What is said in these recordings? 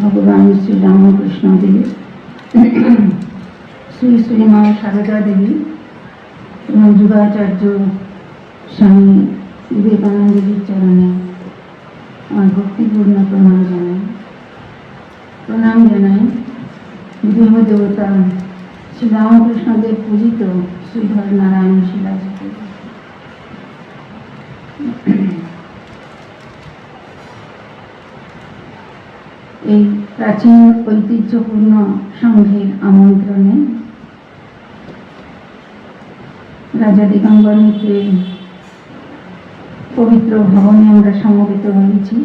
ভগবান শ্রী রামকৃষ্ণ দেবী, শ্রী শ্রী মা সারদা দেবী এবং যুগাচার্য স্বামী বিবেকানন্দজির চরণে আমার ভক্তিপূর্ণ প্রণাম জানাই। প্রণাম জানাই দেহ দেবতা শ্রী রামকৃষ্ণদেব পূজিত শ্রীধর নারায়ণ শিলাজিকে এই প্রাচীন ঐতিহ্যপূর্ণ সংঘের আমন্ত্রণে রাজা দিগম্বর মিত্রের পবিত্র ভবনে আমরা সমবেত হয়েছি।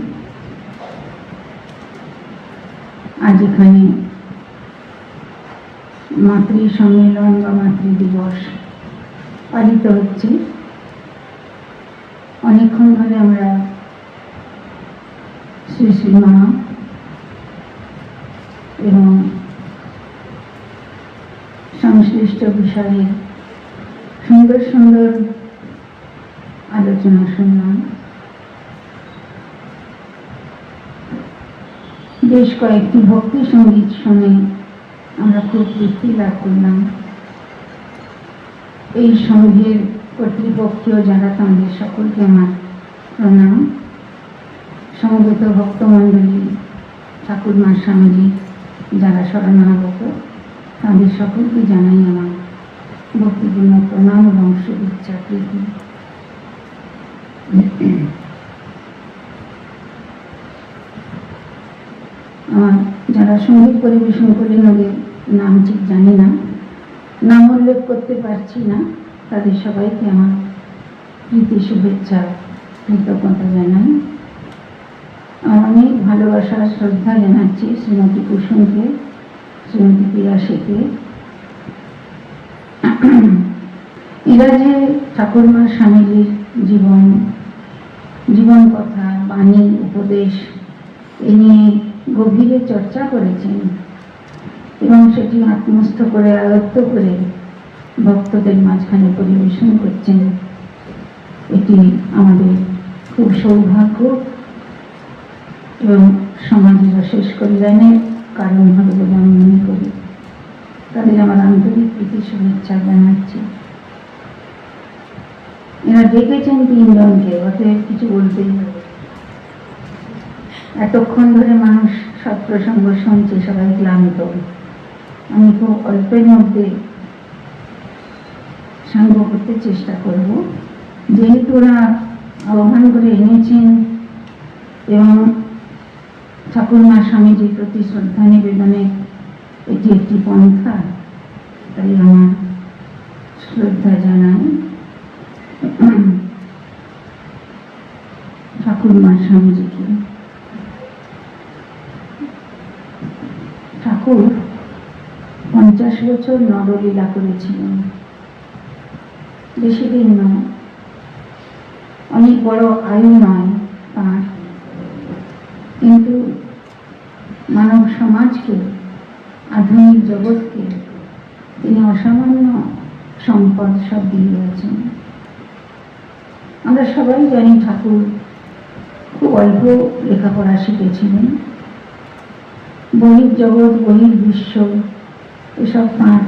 আজ এখানে মাতৃ সম্মেলন বা মাতৃ দিবস পালিত হচ্ছে। অনেকক্ষণ ধরে আমরা শ্রী শ্রী মা এবং সংশ্লিষ্ট বিষয়ে সুন্দর সুন্দর আলোচনা শুনলাম। বেশ কয়েকটি ভক্তি সংগীত শুনে আমরা খুব তৃপ্তি লাভ করলাম। এই সংঘের কর্তৃপক্ষীয় যারা তাঁদের সকলকে আমার প্রণাম। সমবেত ভক্তমণ্ডলী ঠাকুরমা স্বামীজি যারা শরণাগত তাদের সকলকে জানাই আমার ভক্তিপূর্ণ প্রণাম এবং শুভেচ্ছা প্রীতি। আমার যারা সংগীত পরিবেশন করলেন ওদের নাম ঠিক জানি না, নাম উল্লেখ করতে পারছি না, তাদের সবাইকে আমার প্রীতি, শুভেচ্ছা, কৃতজ্ঞতা জানাই। অনেক ভালোবাসা শ্রদ্ধা জানাচ্ছি শ্রীমতী কুসুমকে, শ্রীমতী পিয়াসীকে। এরা যে ঠাকুরমা স্বামীজির জীবন জীবন কথা, বাণী, উপদেশ, এ নিয়ে গভীরে চর্চা করেছেন এবং সেটি আত্মস্থ করে আয়ত্ত করে ভক্তদের মাঝখানে পরিবেশন করছেন। এটি আমাদের খুব সৌভাগ্য। এবং সমাজের অশেষ কল্যাণের কারণ হবে বলে আমি মনে করি। তাদের আমার আন্তরিক প্রীতি, শুভেচ্ছা জানাচ্ছি। এরা ডেকেছেন তিনজনকে, অতএব কিছু বলতেই হবে। এতক্ষণ ধরে মানুষ সব প্রসঙ্গ শুনছে, সবাই ক্লান্ত। আমি খুব অল্পের মধ্যে সাঙ্গ করতে চেষ্টা করব। যেহেতু ওরা আহ্বান করে এনেছেন এবং ঠাকুরমা স্বামীজির প্রতি শ্রদ্ধা নিবেদনে এটি একটি পন্থা। তাই আমার শ্রদ্ধা জানাই। ঠাকুরমা স্বামীজিকে। ঠাকুর পঞ্চাশ বছর নরলীলা করেছিলেন। বেশি দিন নয়, অনেক বড় আয়ু নয় তার। কিন্তু মানব সমাজকে, আধুনিক জগৎকে তিনি অসামান্য সম্পদ সব দিয়ে গেছেন আমরা সবাই জানি ঠাকুর খুব অল্প লেখাপড়া শিখেছিলেন। বহির জগৎ, বহির বিশ্ব, এসব তাঁর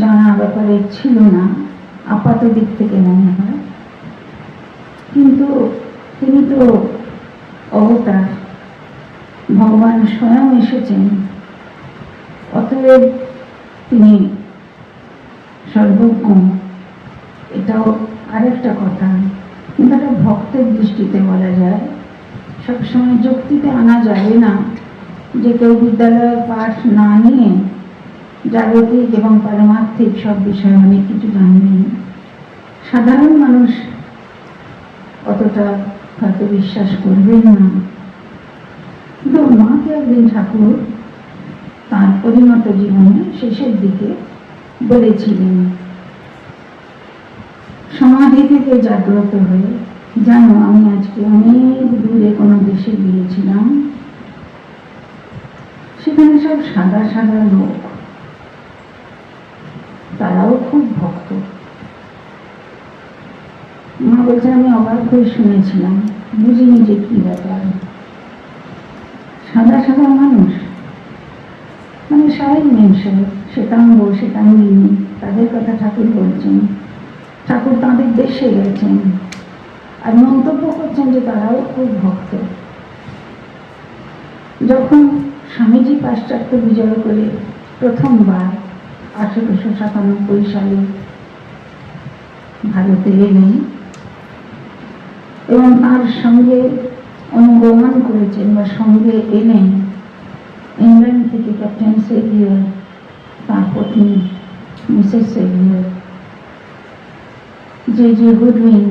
জানা ব্যাপারে ছিল না, আপাত দিক থেকে মনে হয়। কিন্তু তিনি তো অবতার। ভগবান স্বয়ং এসেছেন। অতএব তিনি সর্বজ্ঞ। এটাও আরেকটা কথা। কিন্তু একটা ভক্তের দৃষ্টিতে বলা যায়। সবসময় যুক্তিতে আনা যাবে না যে কেউ বিদ্যালয়ের পাঠ না নিয়ে জাগতিক এবং পারমার্থিক সব বিষয়ে অনেক কিছু জানবেন। সাধারণ মানুষ অতটা হয়তো বিশ্বাস করবেন না। একদিন ঠাকুর তার পরিণত জীবনে শেষের দিকে বলেছিলেন। সমাধি থেকে জাগ্রত হয়ে, জানো, আমি আজকে অনেক দূরে কোনো দেশে গিয়েছিলাম। সেখানে সব সাদা সাদা লোক। তারাও খুব ভক্ত। মা বলছে, আমি অবাক হয়ে শুনেছিলাম, বুঝিনি যে কি ব্যাপার। সাদা সাদা মানুষ। মানে সাহেব মেম সাহেব শ্বেতাঙ্গ শ্বেতাঙ্গিনী তাদের কথা ঠাকুর বলছেন। ঠাকুর তাঁদের দেশে গেছেন। আর মন্তব্য করছেন যে তারাও খুব ভক্ত। যখন স্বামীজি পাশ্চাত্য বিজয় করে প্রথমবার আঠেরোশো সাতানব্বই সালে ভারতে এলেন এবং তার সঙ্গে অনুগমন করেছেন বা সঙ্গে এলেন ইংল্যান্ড থেকে ক্যাপ্টেন সেভিয়ার তার পত্নী মিসেস সেভিয়ার যে যে গুডউইন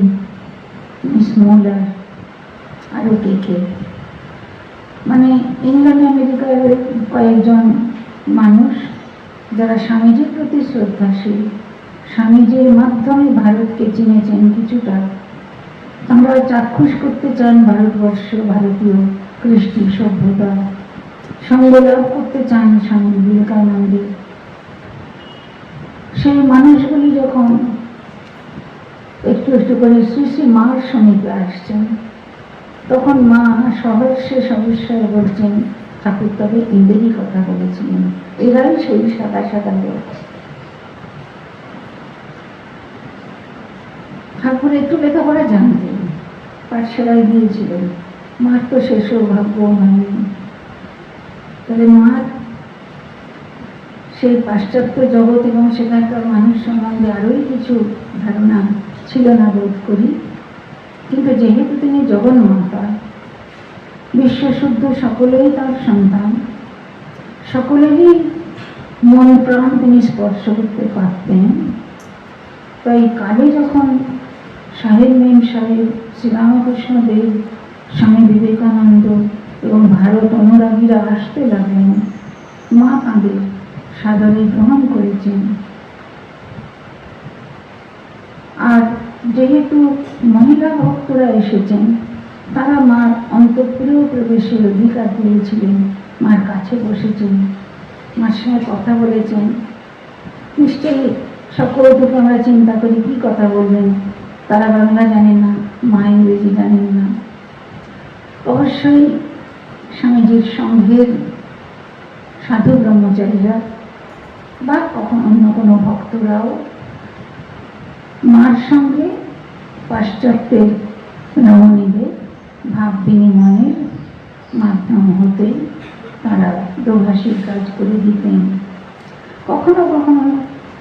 মিস মোলার আরও কে কে। মানে ইংল্যান্ড আমেরিকার কয়েকজন মানুষ যারা স্বামীজির প্রতি শ্রদ্ধাশীল, স্বামীজির মাধ্যমে ভারতকে চিনেছেন কিছুটা আমরা চাক্ষুষ করতে চান ভারতবর্ষ, ভারতীয় কৃষ্টি সভ্যতা। সঙ্গলাভ করতে চান স্বামী বিবেকানন্দের সেই মানুষগুলি যখন একটু একটু করে শ্রী শ্রী মার সমীপে আসছেন, তখন মা সহস্যে সহস্যায় বলছেন ঠাকুর তবে এদেরই কথা বলেছিলেন। এরাই সেই সাদা সাদা লোক। ঠাকুর, একটু লেখাপড়া জানতেন পাঠশালায় গিয়েছিলেন। মার তো সে সৌভাগ্য হয়নি। তাহলে মার সেই পাশ্চাত্য জগৎ এবং সেখানকার মানুষ সম্বন্ধে আরোই কিছু ধারণা ছিল না বোধ করি। কিন্তু যেহেতু তিনি জগন্মাতা বিশ্বশুদ্ধ সকলেই তার সন্তান। সকলেরই মন প্রাণ তিনি স্পর্শ করতে পারতেন। তাই কালে যখন সাহেব মেম, সাহেব শ্রীরামকৃষ্ণ দেব, স্বামী বিবেকানন্দ এবং ভারত অনুরাগীরা আসতে লাগলেন। মা তাঁদের সাদরে গ্রহণ করেছেন। আর যেহেতু মহিলা ভক্তরা এসেছেন, তারা মার অন্তঃপ্রিয় প্রবেশের অধিকার পেয়েছিলেন মার কাছে বসেছেন, মার সঙ্গে কথা বলেছেন। নিশ্চয়ই সকল থেকে আমরা চিন্তা করি কি কথা বলবেন? তারা বাংলা জানেন না, মা ইংরেজি জানেন না। অবশ্যই স্বামীজির সঙ্ঘের সাধু ব্রহ্মচারীরা বা কখন অন্য কোনো ভক্তরাও মার সঙ্গে পাশ্চাত্যের রমণীদের ভাব বিনিময়ের মাধ্যম হতে তারা দোভাষীর কাজ করে দিতেন। কখনো কখনো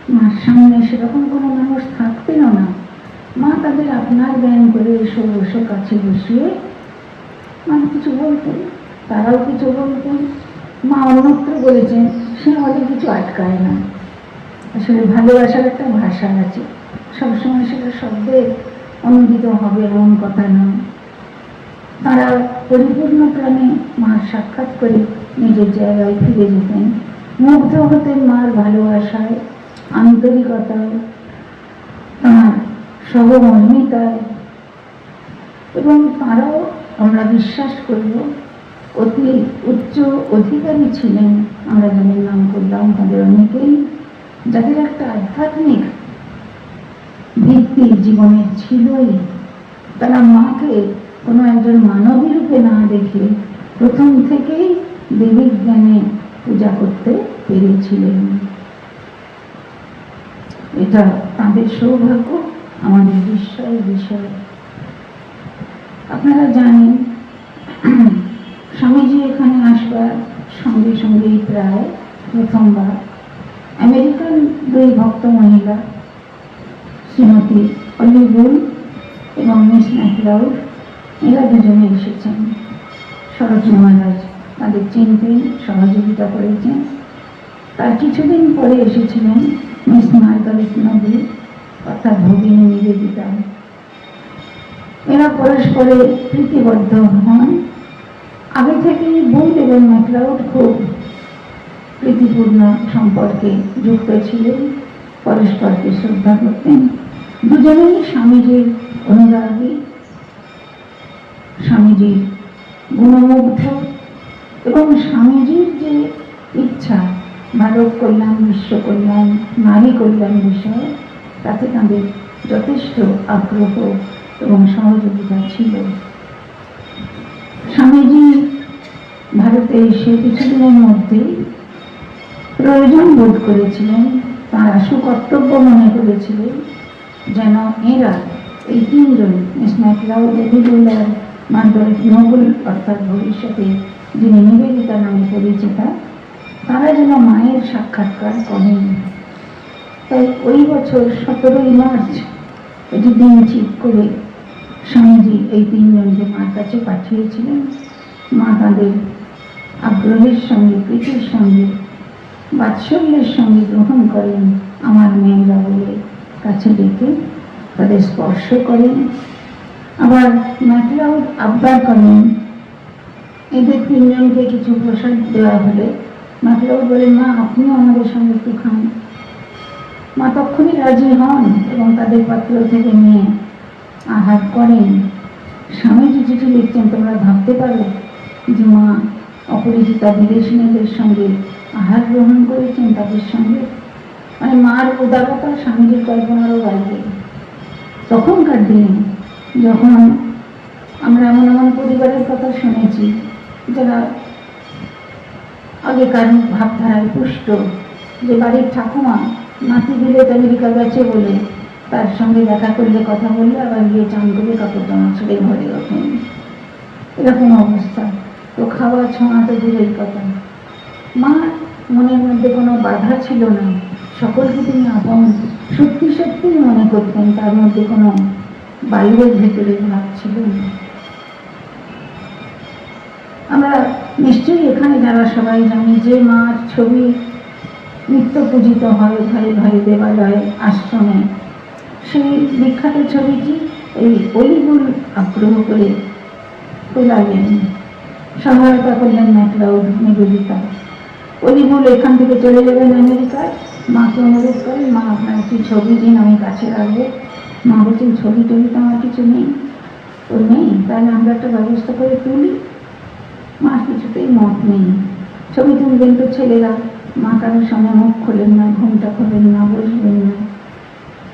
মার সামনে সেরকম কোনো মানুষ থাকতেনও না। মা তাদের আপনার জ্ঞান করে বসে কাছে বসিয়ে। মানে কিছু বলতেন তারাও কিছু বলতেন মা অন্যত্র বলেছেন, সে আমাদের কিছু আটকায় না। আসলে ভালোবাসার একটা ভাষা আছে। সবসময় সেটা শব্দে অনুদিত হবে এমন কথা নয়। তারা পরিপূর্ণ প্রাণে মার সাক্ষাৎ করে নিজের জায়গায় ফিরে যেতেন। মুগ্ধ হতেন মার ভালোবাসায়, আন্তরিকতায়। তাঁর সহমর্মিতায়। এবং তারাও আমরা বিশ্বাস করব, অতি উচ্চ অধিকারী ছিলেন আমরা যাদের নাম করলাম তাদের অনেকেই, যাদের একটা আধ্যাত্মিক ভিত্তি জীবনে ছিলই। তারা মাকে কোনো একজন মানবী রূপে না দেখে প্রথম থেকেই দেবীর জ্ঞানে পূজা করতে পেরেছিলেন। এটা তাদের সৌভাগ্য। আমাদের বিস্ময়ের বিষয়। আপনারা জানেন, স্বামীজি এখানে আসবার সঙ্গে সঙ্গেই প্রায় প্রথমবার আমেরিকান দুই ভক্ত মহিলা, শ্রীমতী অলিবুল এবং মিস ম্যাকলাউড এরা দুজনে এসেছেন। শরৎ মহারাজ তাদের চিনতেন, সহযোগিতা করেছেন। তার কিছুদিন পরে এসেছিলেন মিস মার্গারেট নদী। অর্থাৎ ভগিনী নিবেদিতা এরা পরস্পরে প্রীতিবদ্ধ হন। আগে থেকেই বুল এবং ম্যাকলাউড খুব প্রীতিপূর্ণ সম্পর্কে যুক্ত ছিলেন, পরস্পরকে শ্রদ্ধা করতেন। দুজনেই স্বামীজির অনুরাগী। স্বামীজির গুণমুগ্ধ এবং স্বামীজির যে ইচ্ছা ভারত কল্যাণ, বিশ্ব কল্যাণ, নারী কল্যাণ বিষয়ে তাতে তাদের যথেষ্ট আগ্রহ এবং সহযোগিতা ছিল। স্বামীজি ভারতে এসে কিছুদিনের মধ্যেই প্রয়োজন বোধ করেছিলেন, তারা সুকর্তব্য মনে করেছিলেন যেন এরা এই তিনজন মিস ম্যাকলাউ ডেভিডুল আর মার্গারেট নোবেল অর্থাৎ ভবিষ্যতে যিনি নিবেদিতা নামে পরিচিতা, তারা যেন মায়ের সাক্ষাৎকার করেন। তাই ওই বছর সতেরোই মার্চ, এটি দিন ঠিক করে স্বামীজি এই তিনজনকে মার কাছে পাঠিয়েছিলেন। মা তাদের আগ্রহের সঙ্গে, প্রীতির সঙ্গে, বাৎসল্যের সঙ্গে গ্রহণ করেন। আমার মেয়েরা বলে কাছে ডেকে তাদের স্পর্শ করেন। আবার ম্যাকলাউড আবদার করেন। এদের তিনজনকে কিছু প্রসাদ দেওয়া হলে ম্যাকলাউড বলেন মা, আপনিও আমাদের সঙ্গে একটু খান। মা তখনই রাজি হন এবং তাদের পাত্র থেকে নিয়ে আহার করেন। স্বামীজি চিঠি লিখছেন, তোমরা ভাবতে পারো যে মা অপরিচিতা বিদেশিনীদের সঙ্গে আহার গ্রহণ করেছেন তাদের সঙ্গে। মানে মার উদারতা স্বামীজির কল্পনারও বাইরে। তখনকার দিনে যখন আমরা এমন এমন পরিবারের কথা শুনেছি, যারা আগেকার ভাবধারায় পুষ্ট, যে বাড়ির ঠাকুমা নাতি দিলে আমেরিকা গেছে বলে। তার সঙ্গে দেখা করলে কথা বললে, আবার গিয়ে চান করে কাপড় জামা ছেড়ে ঘরে ওঠেন এরকম অবস্থা। তো খাওয়া ছোঁয়া তো দূরের কথা। মা, মনের মধ্যে কোনো বাধা ছিল না। সকলকে তিনি আপন। সত্যি সত্যিই মনে করতেন, তার মধ্যে কোনো বাইরের ভেতরে ভাব ছিল না। আমরা নিশ্চয়ই এখানে যারা সবাই জানি যে মার ছবি নিত্য পূজিত হয় ঘরে ঘরে দেবালয়ে আশ্রমে। সেই বিখ্যাত ছবিটি এই অলিগুল আগ্রহ করে তোলালেন। সহায়তা করলেন ম্যাকলাউড নিবেদিতা অলিগুল এখান থেকে চলে যাবেন আমেরিকায়। মাকে অনুরোধ করেন, মা, আপনার একটি ছবি দিন, আমি কাছে রাখব মা বলছেন, ছবি টবি তো আমার কিছু নেই। তো নেই? তাহলে আমরা একটা ব্যবস্থা করে তুলি। মা কিছুতেই মত নেই। ছবি তুলবেন তো ছেলেরা। মা কারোর সঙ্গে মুখ খোলেন না, ঘুমটা খোলেন না বসবেন না।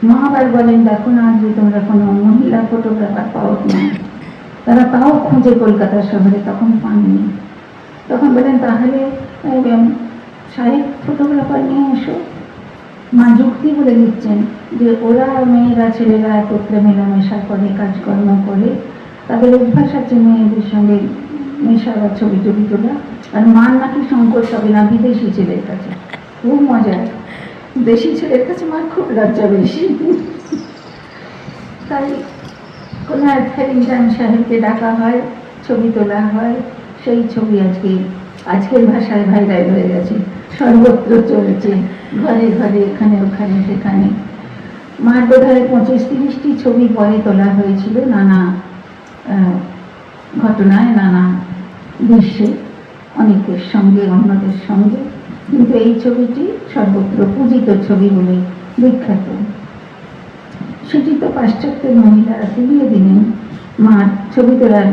মা আবার বলেন, দেখো না যে তোমরা কোনো মহিলা ফটোগ্রাফার পাও না? তারা তাও খুঁজে কলকাতা শহরে, তখন পাননি। তখন বলেন, তাহলে সাহেব ফটোগ্রাফার নিয়ে এসো। মা যুক্তি বলে দিচ্ছেন যে, ওরা মেয়েরা, ছেলেরা একত্রে মেলামেশা করে, কাজকর্ম করে, তাদের অভ্যাস আছে মেয়েদের সঙ্গে মেশা বা ছবি টবি তোলা আর মার নাকি সংকোচ হবে না, বিদেশি ছেলের কাছে। খুব মজা। দেশি ছেলের কাছে মার খুব লজ্জা বেশি। তাই কোনো এক ফেরিংটান সাহেবকে ডাকা হয়, ছবি তোলা হয়। সেই ছবি আজকে, আজকের ভাষায় ভাইরাল হয়ে গেছে। সর্বত্র চলেছে, ঘরে ঘরে, এখানে, ওখানে, সেখানে। মার বোধ হয় পঁচিশ তিরিশটি ছবি পরে তোলা হয়েছিল নানা ঘটনায়, নানা দৃশ্যে। অনেকের সঙ্গে, অন্যদের সঙ্গে। কিন্তু এই ছবিটি সর্বত্র পূজিত ছবি বলে বিখ্যাত। সেটি তো পাশ্চাত্যের মহিলারা তুলিয়ে দিলেন। মার ছবি তোলার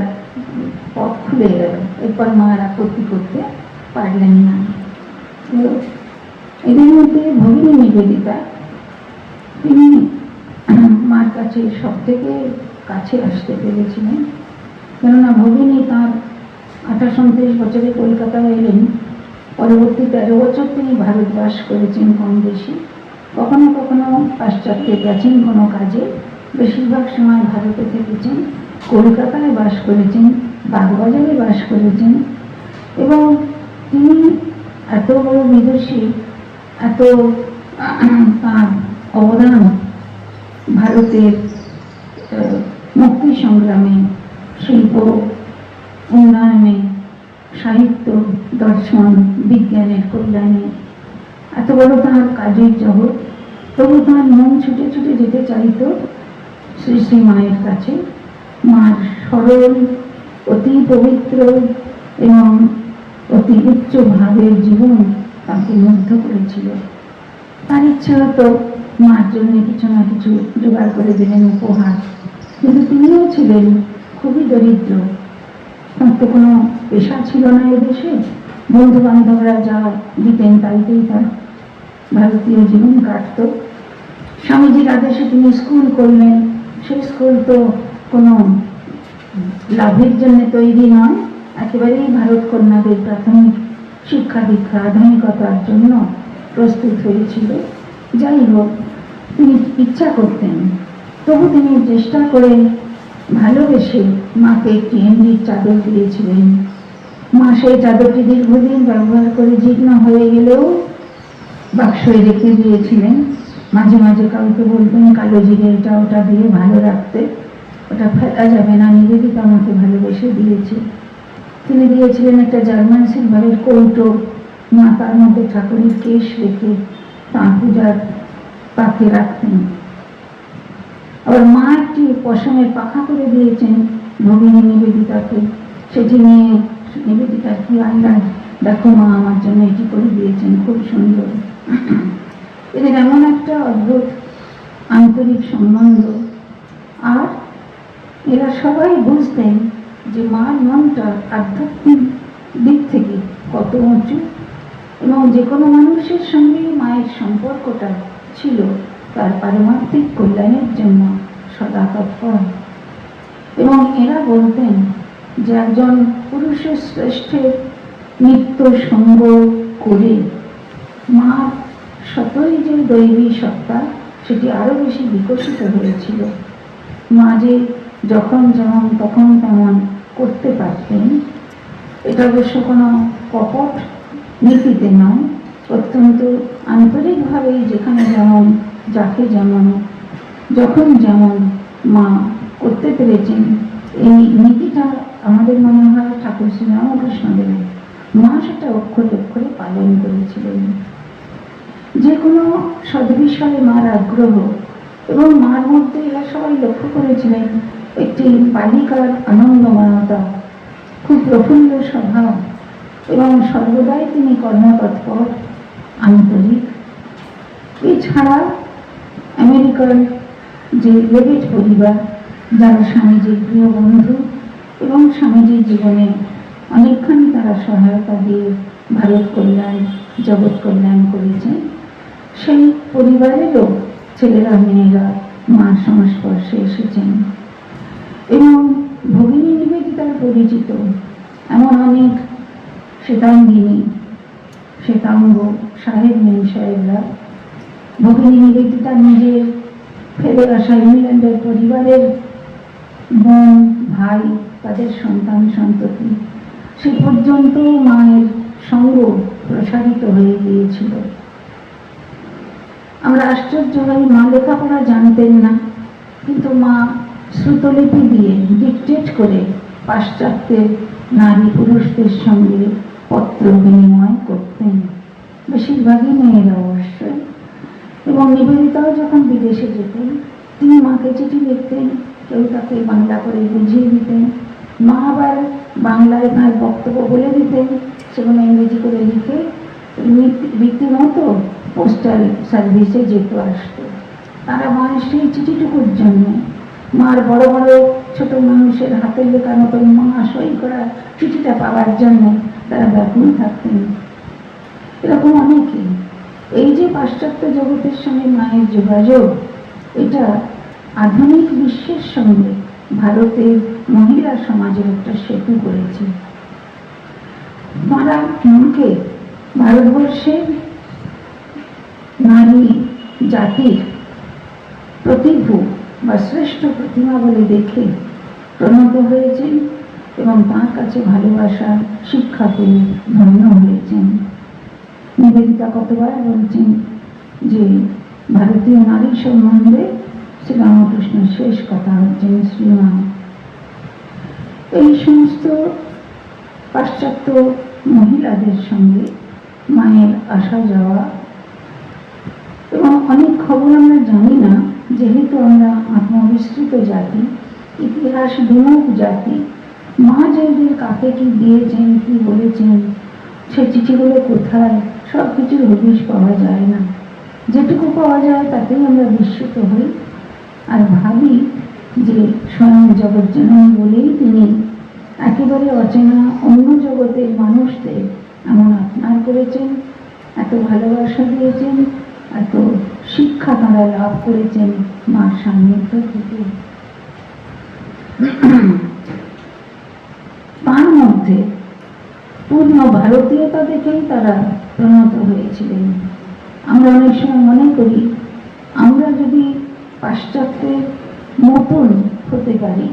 পথ খুলে গেল। এরপর মা আর আপত্তি করতে পারলেন না। এদের মধ্যে ভগিনী নিবেদিতা, তিনি মার কাছে সব থেকে কাছে আসতে পেরেছিলেন। কেননা ভগিনী তার আঠাশ উনত্রিশ বছরে কলকাতায় এলেন। পরবর্তী তেরো বছর তিনি ভারতবাস করেছেন কম বেশি। কখনো কখনো পাশ্চাত্যে গেছেন কোনো কাজে বেশিরভাগ সময় ভারতে থেকেছেন। কলকাতায় বাস করেছেন, বাগবাজারে বাস করেছেন এবং তিনি এত বড় বিদুষী, এত তার অবদান ভারতের মুক্তি সংগ্রামে শিল্প উন্নয়নে, সাহিত্য, দর্শন, বিজ্ঞানের কল্যাণে। এত বড় তাঁর কাজের জগৎ, তবু তাঁর মন ছুটে ছুটে যেতে চাইতো শ্রী শ্রী মায়ের কাছে। মার সরল অতি পবিত্র এবং অতি উচ্চ ভাবের জীবন তাকে মুগ্ধ করেছিল। তার ইচ্ছে হতো মার জন্য কিছু না কিছু জোগাড় করে দিলেন উপহার। কিন্তু তিনিও ছিলেন খুবই দরিদ্র। তো কোনো পেশা ছিল না এদেশে। বন্ধু বান্ধবরা যা দিতেন তাইতেই তার ভারতীয় জীবন কাটত। স্বামীজির আদেশে তিনি স্কুল করলেন। সেই স্কুল তো কোনো লাভের জন্য তৈরি নয়। একেবারেই ভারত কন্যাদের প্রাথমিক শিক্ষা দীক্ষা আধুনিকতার জন্য প্রস্তুত হয়েছিল। যাই হোক, তিনি ইচ্ছা করতেন। তবু তিনি চেষ্টা করে ভালোবেসে মাকে একটি এমনির চাদর দিয়েছিলেন। মা সেই চাদরটি দীর্ঘদিন ব্যবহার করে জীর্ণ হয়ে গেলেও বাক্সয় রেখে দিয়েছিলেন। মাঝে মাঝে কাউকে বলতেন কালো জিরে এটা ওটা দিয়ে ভালো রাখতে। ওটা ফেলা যাবে না। নিবেদিতা আমাকে ভালোবেসে দিয়েছে। তিনি দিয়েছিলেন একটা জার্মান সিলভারের কৌটো। মা তার মধ্যে ঠাকুরের কেশ রেখে তাঁর পূজার পাকে রাখতেন। আবার মা একটি পশমের পাখা করে দিয়েছেন ভগিনী নিবেদিতাকে। সেটি নিয়ে নিবেদিতার কি আল্লাহ? দেখো মা, আমার জন্য এটি করে দিয়েছেন, খুব সুন্দর। এদের এমন একটা অদ্ভুত আন্তরিক সম্বন্ধ। আর এরা সবাই বুঝতেন যে মার মনটা আধ্যাত্মিক দিক থেকে কত উঁচু এবং যে কোনো মানুষের সঙ্গে মায়ের সম্পর্কটা ছিল তার পারমার্থিক কল্যাণের জন্য সদা তৎপর এবং এরা বলতেন যে একজন পুরুষের শ্রেষ্ঠের নিত্য সঙ্গ করে মার সতই যে দৈবী সত্তা, সেটি আরও বেশি বিকশিত হয়েছিল। মা যে যখন যেমন তখন তেমন করতে পারতেন, এটা অবশ্য কোনো কপট নীতিতে নয়। অত্যন্ত আন্তরিকভাবেই যেখানে যেমন যাকে যেমন, যখন যেমন মা করতে পেরেছেন, এই নীতিটা আমাদের মনে হয় ঠাকুর শ্রী রামকৃষ্ণদেবের মা সেটা অক্ষরে অক্ষরে পালন করেছিলেন। যে কোনো সদ্বিষয়ে মার আগ্রহ এবং মার মধ্যে এরা সবাই লক্ষ্য করেছিলেন একটি বালিকার আনন্দময়তা, খুব প্রফুল্ল স্বভাব এবং সর্বদাই তিনি কর্মতৎপর, আন্তরিক। এছাড়া আমেরিকার যে লেগেট পরিবার যারা স্বামীজির প্রিয় বন্ধু এবং স্বামীজির জীবনে অনেকখানি তারা সহায়তা দিয়ে ভারত কল্যাণ, জগৎ কল্যাণ করেছেন সেই পরিবারেরও ছেলেরা, মেয়েরা মার সংস্পর্শে এসেছেন। এবং ভগিনী নিবেদিতার পরিচিত এমন অনেক শ্বেতাঙ্গিনী, শ্বেতাঙ্গ সাহেব মেন সাহেবরা ভগিনী নিবেদিতা নিজের ফেলে আসা ইংল্যান্ডের পরিবারের বোন, ভাই, তাদের সন্তান, সন্ততি। সে পর্যন্ত মায়ের সঙ্গ প্রসারিত হয়ে গিয়েছিল। আমরা আশ্চর্য হই, মা লেখাপড়া জানতেন না। কিন্তু মা শ্রুতলিপি দিয়ে ডিকটেট করে পাশ্চাত্যের নারী পুরুষদের সঙ্গে পত্র বিনিময় করতেন। বেশিরভাগই মেয়েরা অবশ্যই এবং নিবেদিতাও যখন বিদেশে যেতেন, তিনি মাকে চিঠি লিখতেন, কেউ তাকে বাংলা করে বুঝিয়ে দিতেন মা আবার বাংলায় তার বক্তব্য বলে দিতেন, সেগুলো ইংরেজি করে লিখে রীতিমতো পোস্টাল সার্ভিসে যেত আসতো। তারা মায়ের সেই চিঠিটুকুর জন্য। মার বড় বড় ছোট মানুষের হাতের লেখার মতো মা সই করা চিঠিটা পাওয়ার জন্য তারা ব্যাকুল থাকতেন। এরকম অনেকে এই যে পাশ্চাত্য জগতের সঙ্গে মায়ের যোগাযোগ, এটা আধুনিক বিশ্বের সঙ্গে ভারতের মহিলা সমাজের একটা সেতু করেছে। তারা মনকে ভারতবর্ষের নারী জাতির প্রতিভু বা শ্রেষ্ঠ প্রতিমা বলে দেখে প্রণত হয়েছেন এবং তার কাছে ভালোবাসা, শিক্ষা পেয়ে ধন্য হয়েছেন। নিবেদিতা কতবার বলছেন যে ভারতীয় নারী সম্বন্ধে শ্রীরামকৃষ্ণের শেষ কথা হচ্ছেন শ্রীমান এই সমস্ত পাশ্চাত্য মহিলাদের সঙ্গে মায়ের আসা যাওয়া এবং অনেক খবর আমরা জানি না, যেহেতু আমরা আত্মবিস্তৃত জাতি, ইতিহাস বিমুখ জাতি মা যেদের কাকে কি দিয়েছেন, কি বলেছেন, সে চিঠিগুলো কোথায় সব কিছুর হদিশ পাওয়া যায় না। যেটুকু পাওয়া যায় তাতেই আমরা বিস্মিত হই। আর ভাবি যে স্বয়ং জগৎ জননী বলেই তিনি একেবারে অচেনা অন্য জগতের মানুষদের এমন আপনার করেছেন, এত ভালোবাসা দিয়েছেন, এত শিক্ষা তারা লাভ করেছেন মার সান্নিধ্য থেকে। তার মধ্যে পূর্ণ ভারতীয়তা দেখেই তারা প্রণত হয়েছিলেন। আমরা অনেক সময় মনে করি, আমরা যদি পাশ্চাত্যের মতন হতে পারি,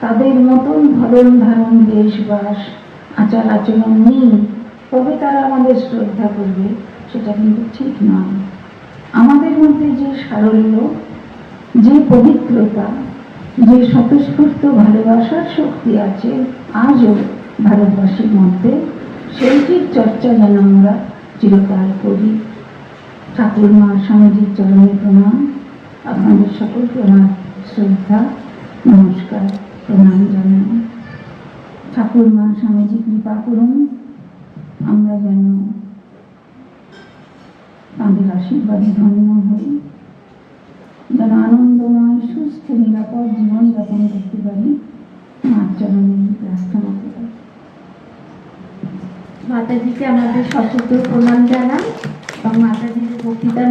তাদের মতন ধরন ধারণ, দেশবাস, আচার আচরণ নেই, তবে তারা আমাদের শ্রদ্ধা করবে, সেটা কিন্তু ঠিক নয়। আমাদের মধ্যে যে সারল্য, যে পবিত্রতা, যে স্বতঃস্ফূর্ত ভালোবাসার শক্তি আছে, আজও ভারতবাসীর মধ্যে, সেইটির চর্চা যেন আমরা চিরকাল করি ঠাকুর মা স্বামীজির চরণে প্রণাম। আপনাদের সকলকে আমার শ্রদ্ধা, নমস্কার, প্রণাম জানাই। ঠাকুর মা স্বামীজি কৃপা করুন, আমরা যেন তাঁদের আশীর্বাদে ধন্য হই। যেন আনন্দময়, সুস্থ, নিরাপদ জীবনযাপন করতে পারি। মার চরণে প্রার্থনা করি। মাতাজিকে আমাদের সশব্দ প্রণাম জানান এবং মাতাজির বক্তৃতা